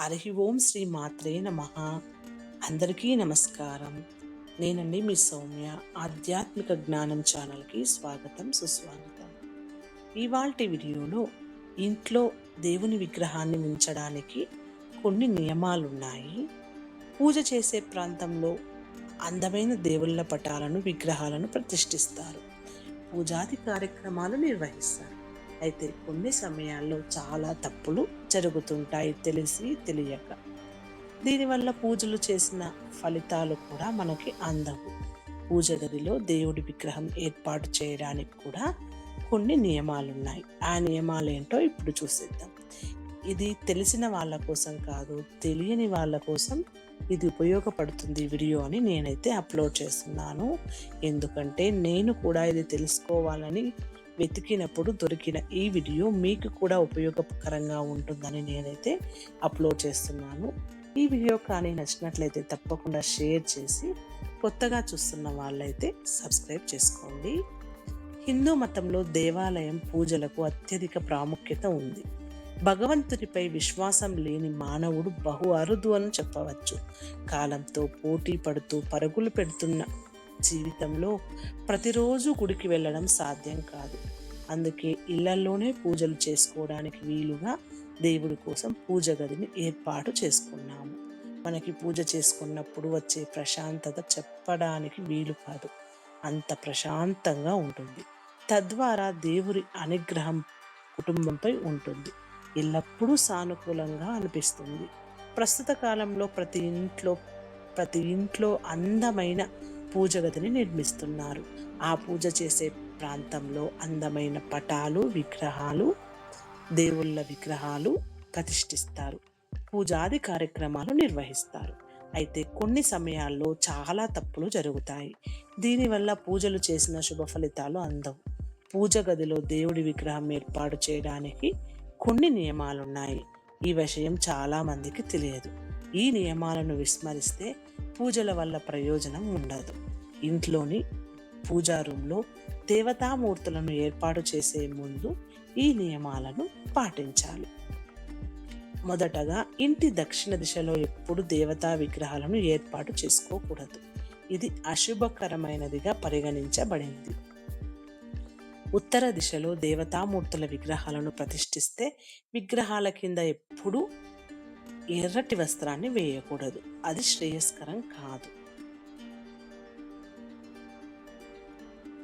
హరి ఓం శ్రీ మాత్రే నమ. అందరికీ నమస్కారం. నేనండి మీ సౌమ్య. ఆధ్యాత్మిక జ్ఞానం ఛానల్కి స్వాగతం సుస్వాగతం. ఇవాల్టి వీడియోలో ఇంట్లో దేవుని విగ్రహాన్ని ఉంచడానికి కొన్ని నియమాలు ఉన్నాయి పూజ చేసే ప్రాంతంలో అందమైన దేవుళ్ళ పటాలను విగ్రహాలను ప్రతిష్ఠిస్తారు. పూజాది కార్యక్రమాలు నిర్వహిస్తారు. అయితే కొన్ని సమయాల్లో చాలా తప్పులు జరుగుతుంటాయి తెలిసి తెలియక. దీనివల్ల పూజలు చేసిన ఫలితాలు కూడా మనకి అందవు. పూజ గదిలో దేవుడి విగ్రహం ఏర్పాటు చేయడానికి కూడా కొన్ని నియమాలు ఉన్నాయి ఆ నియమాలు ఏంటో ఇప్పుడు చూసేద్దాం. ఇది తెలిసిన వాళ్ళ కోసం కాదు తెలియని వాళ్ళ కోసం ఇది ఉపయోగపడుతుంది వీడియో అని నేనైతే అప్లోడ్ చేస్తున్నాను. ఎందుకంటే నేను కూడా ఇది తెలుసుకోవాలని వెతికినప్పుడు దొరికిన ఈ వీడియో మీకు కూడా ఉపయోగకరంగా ఉంటుందని నేనైతే అప్లోడ్ చేస్తున్నాను. ఈ వీడియో కానీ నచ్చినట్లయితే తప్పకుండా షేర్ చేసి కొత్తగా చూస్తున్న వాళ్ళైతే సబ్స్క్రైబ్ చేసుకోండి. హిందూ మతంలో దేవాలయం పూజలకు అత్యధిక ప్రాముఖ్యత ఉంది. భగవంతునిపై విశ్వాసం లేని మానవుడు బహు అరుదు అని చెప్పవచ్చు. కాలంతో పోటీ పడుతూ పరుగులు పెడుతున్న జీవితంలో ప్రతిరోజు గుడికి వెళ్ళడం సాధ్యం కాదు. అందుకే ఇళ్ళలోనే పూజలు చేసుకోవడానికి వీలుగా దేవుడి కోసం పూజ గదిని ఏర్పాటు చేసుకున్నాము. మనకి పూజ చేసుకున్నప్పుడు వచ్చే ప్రశాంతత చెప్పడానికి వీలు కాదు. అంత ప్రశాంతంగా ఉంటుంది. తద్వారా దేవుడి అనుగ్రహం కుటుంబంపై ఉంటుంది. ఎల్లప్పుడూ సానుకూలంగా అనిపిస్తుంది. ప్రస్తుత కాలంలో ప్రతి ఇంట్లో ప్రతి ఇంట్లో అందమైన పూజ గదిని నిర్మిస్తున్నారు. ఆ పూజ చేసే ప్రాంతంలో అందమైన పటాలు విగ్రహాలు దేవుళ్ళ విగ్రహాలు ప్రతిష్ఠిస్తారు. పూజాది కార్యక్రమాలు నిర్వహిస్తారు. అయితే కొన్ని సమయాల్లో చాలా తప్పులు జరుగుతాయి. దీనివల్ల పూజలు చేసిన శుభ ఫలితాలు అందవు. పూజ గదిలో దేవుడి విగ్రహం ఏర్పాటు చేయడానికి కొన్ని నియమాలున్నాయి. ఈ విషయం చాలా మందికి తెలియదు. ఈ నియమాలను విస్మరిస్తే పూజల వల్ల ప్రయోజనం ఉండదు. ఇంట్లోని పూజా రూమ్లో దేవతామూర్తులను ఏర్పాటు చేసే ముందు ఈ నియమాలను పాటించాలి. మొదటగా ఇంటి దక్షిణ దిశలో ఎప్పుడు దేవతా విగ్రహాలను ఏర్పాటు చేసుకోకూడదు. ఇది అశుభకరమైనదిగా పరిగణించబడింది. ఉత్తర దిశలో దేవతామూర్తుల విగ్రహాలను ప్రతిష్ఠిస్తే విగ్రహాల కింద ఎప్పుడూ ఎర్రటి వస్త్రాన్ని వేయకూడదు. అది శ్రేయస్కరం కాదు.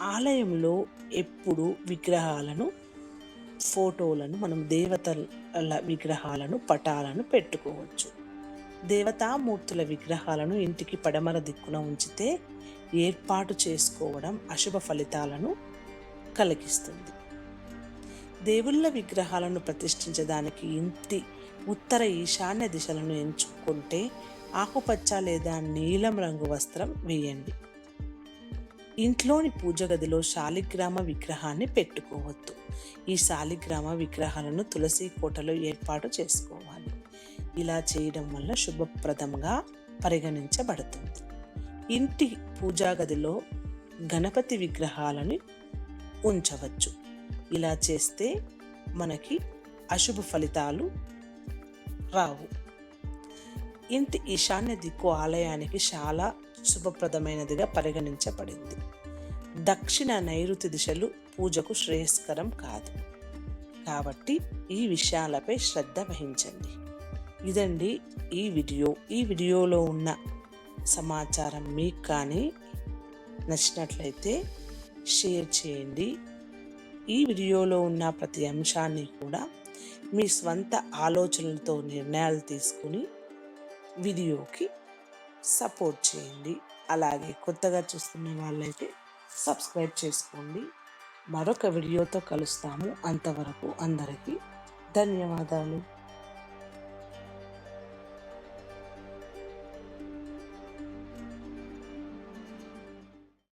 ఆలయంలో ఎప్పుడు విగ్రహాలను ఫోటోలను మనం దేవతల విగ్రహాలను పటాలను పెట్టుకోవచ్చు. దేవతామూర్తుల విగ్రహాలను ఇంటికి పడమర దిక్కున ఉంచితే ఏర్పాటు చేసుకోవడం అశుభ ఫలితాలను కలిగిస్తుంది. దేవుళ్ళ విగ్రహాలను ప్రతిష్ఠించడానికి ఇంటి ఉత్తర ఈశాన్య దిశలను ఎంచుకుంటే ఆకుపచ్చ లేదా నీలం రంగు వస్త్రం వేయండి. ఇంట్లోని పూజ గదిలో శాలిగ్రామ విగ్రహాన్ని పెట్టుకోవద్దు. ఈ శాలిగ్రామ విగ్రహాలను తులసి కోటలో ఏర్పాటు చేసుకోవాలి. ఇలా చేయడం వల్ల శుభప్రదంగా పరిగణించబడుతుంది. ఇంటి పూజా గదిలో గణపతి విగ్రహాలని ఉంచవచ్చు. ఇలా చేస్తే మనకి అశుభ ఫలితాలు రావు. ఇంటి ఈశాన్య దిక్కు ఆలయానికి చాలా శుభప్రదమైనదిగా పరిగణించబడింది. దక్షిణ నైరుతి దిశలు పూజకు శ్రేయస్కరం కాదు. కాబట్టి ఈ విషయాలపై శ్రద్ధ వహించండి. ఇదండి ఈ వీడియో. ఈ వీడియోలో ఉన్న సమాచారం మీకు కానీ నచ్చినట్లయితే షేర్ చేయండి. ఈ వీడియోలో ఉన్న ప్రతి అంశాన్ని కూడా మీ స్వంత ఆలోచనలతో నిర్ణయాలు తీసుకుని వీడియోకి సపోర్ట్ చేయండి. అలాగే కొత్తగా చూస్తున్న వాళ్ళైతే సబ్స్క్రైబ్ చేసుకోండి. మరొక వీడియోతో కలుస్తాము. అంతవరకు అందరికీ ధన్యవాదాలు.